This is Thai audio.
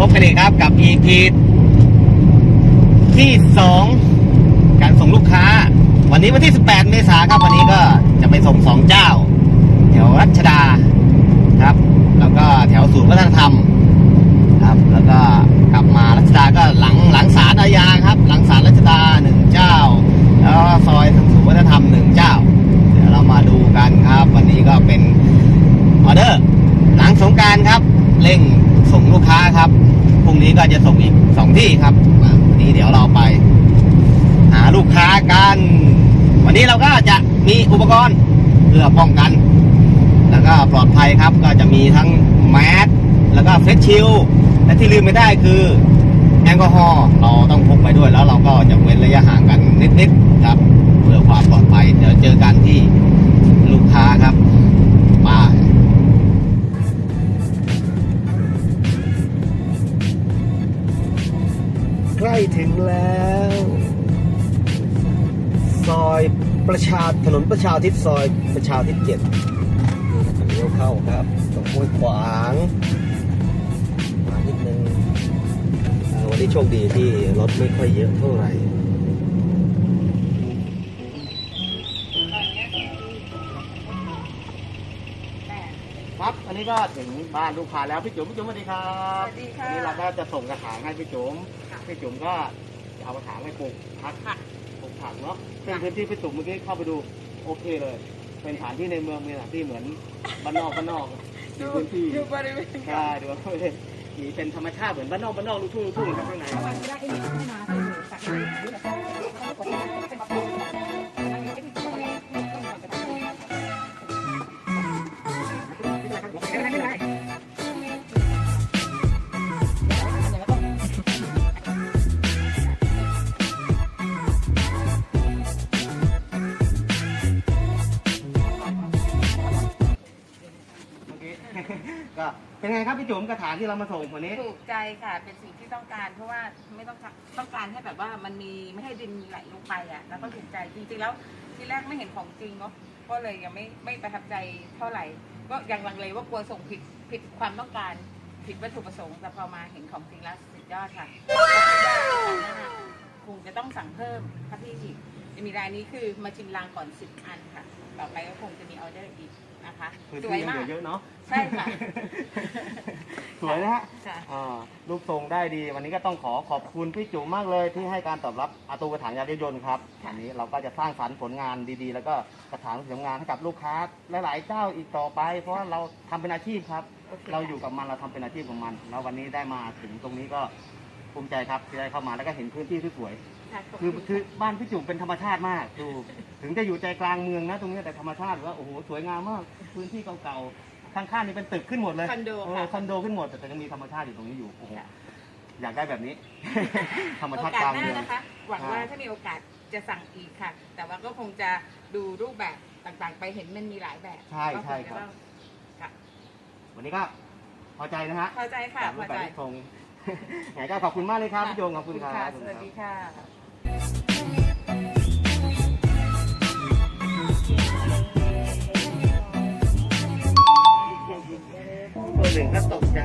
ขีดที่สองการส่งลูกค้า วันนี้วันที่ 18 เมษายนครับ วันนี้ก็จะไปส่งสองเจ้า แถวรัชดาครับ แล้วก็แถวศูนย์วัฒนธรรม ครับ แล้วก็กลับมารัชดาก็หลังหลังศาลอาญาครับ หลังศาลรัชดาหนึ่งเจ้า แล้วก็ซอยศูนย์วัฒนธรรมหนึ่งเจ้า เดี๋ยวเรามาดูกันครับ วันนี้ก็เป็นออเดอร์ หลังสงกรารครับ เร่งส่งลูกค้าครับ พรุ่งนี้ก็จะ ส่งอีกสองที่ครับวันนี้เดี๋ยวเราไป หาลูกค้ากัน วันนี้เราก็จะมีอุปกรณ์เพื่อป้องกัน แล้วก็ปลอดภัยครับก็จะมีทั้งแมสแล้วก็เฟสชิลและที่ลืมไม่ได้คือแอลกอฮอล์เราต้องพกไปด้วยแล้วเราก็จะเว้นระยะห่างกันนิดๆครับ เพื่อความปลอดภัยเดี๋ยวเจอกันที่ลูกค้าครับ ถึงแล้ว ซอยประชาถนนประชาทิศซอยประชาทิศเจ็ดเลี้ยวเข้าครับตรงห้วยขวางมานิดนึงวันนี้โชคดีที่รถไม่ค่อยเยอะเท่าไหร่ ครับ อันนี้ก็ถึงบ้านลูกค้าแล้วพี่จุ๋มพี่จุ๋มสวัสดีครับสวัสดีค่ะวันนี้เราก็จะส่งกระถางให้พี่จุ๋มพี่จุ๋มก็จะเอากระถางให้ปลูกพักค่ะปลูกผักเนาะซึ่งพื้นที่พี่จุ๋มเมื่อกี้เข้าไปดูโอเคเลย เป็นสถานที่ในเมืองเป็นสถานที่เหมือนบ้านนอกบ้านนอกมีพื้นที่ดูบริเวณใช่ดูว่ามีเป็นธรรมชาติเหมือนบ้านนอกบ้านนอกลูกทุ่งลูกทุ่งครับข้างใน วันแรกที่มีเข้ามาคือตัดเลย เมื่อกี้ ก็เป็นไงครับพี่จุ๋มกระถางที่เรามาส่งวันนี้ ถูกใจค่ะ เป็นสิ่งที่ต้องการ เพราะว่าไม่ต้องต้องการให้แบบว่ามันมีไม่ให้ดินไหลลงไปอะ แล้วก็ถูกใจจริงๆแล้วที่แรกไม่เห็นของจริงเนาะก็เลยยังไม่ไม่ประทับใจเท่าไหร่ ก็ยังลังเลว่ากลัวส่งผิดผิดความต้องการผิดวัตถุประสงค์แต่พอมาเห็นของจริงแล้วสุดยอดค่ะคงจะต้องสั่งเพิ่มค่ะพี่ จะมีรายนี้คือมาชิมลางก่อนสิบอันค่ะ ต่อไปก็คงจะมีออเดอร์อีกนะคะพื้นสที่วยยังมาเหลืกอเยอะเนาะใช่ค่ะ สวยนะฮะค่ะ อ่ารูปทรงได้ดี วันนี้ก็ต้องขอขอบคุณพี่จุ๋มมากเลยที่ให้การตอบรับอาตูกระถางยานยนต์ครับอันนี้เราก็จะสร้างสรรค์ผลงานดีๆ แล้วก็กระถางสวยงามให้กับลูกค้าหลายๆเจ้าอีกต่อไป เพราะว่าเราทำเป็นอาชีพครับโอเคเราอยู่กับมันเราทำเป็นอาชีพของมัน แล้ววันนี้ได้มาถึงตรงนี้ก็ ภูมิใจครับที่ได้เข้ามาแล้วก็เห็นพื้นที่ที่สวยค่ะขบคือณคือบ้านพี่จุ๋มเป็นธรรมชาติมากดูถึงจะอยู่ใจกลางเมืองนะ ตรงนี้แต่ธรรมชาติว่าโอ้โหสวยงามมากพื้นที่เก่าๆข้างๆนี่เป็นตึกขึ้นหมดเลยคอนโดเออค่ะคอนโดขึ้นหมดแต่ยังมีธรรมชาติอยู่ตรงนี้อยู่โอ้โหค่ะอยากได้แบบนี้ ธรรมโอชาติกาสกลางหน้าเมืองนะคะหวังค่ะว่าถ้ามีโอกาสจะสั่งอีกค่ะ แต่ว่าก็คงจะดูรูปแบบต่างๆ ไปเห็นมันมีหลายแบบใช่ก็งใช่จะครับต้องค่ะวันนี้ก็พอใจนะฮะพอใจค่ะกับพรูอปแบใจบที่ทรง ไหนก็ขอบคุณมากเลยครับพี่โยงขอบคุณครับสวัสดีค่ะ ตัวหนึ่งก็ตกใจ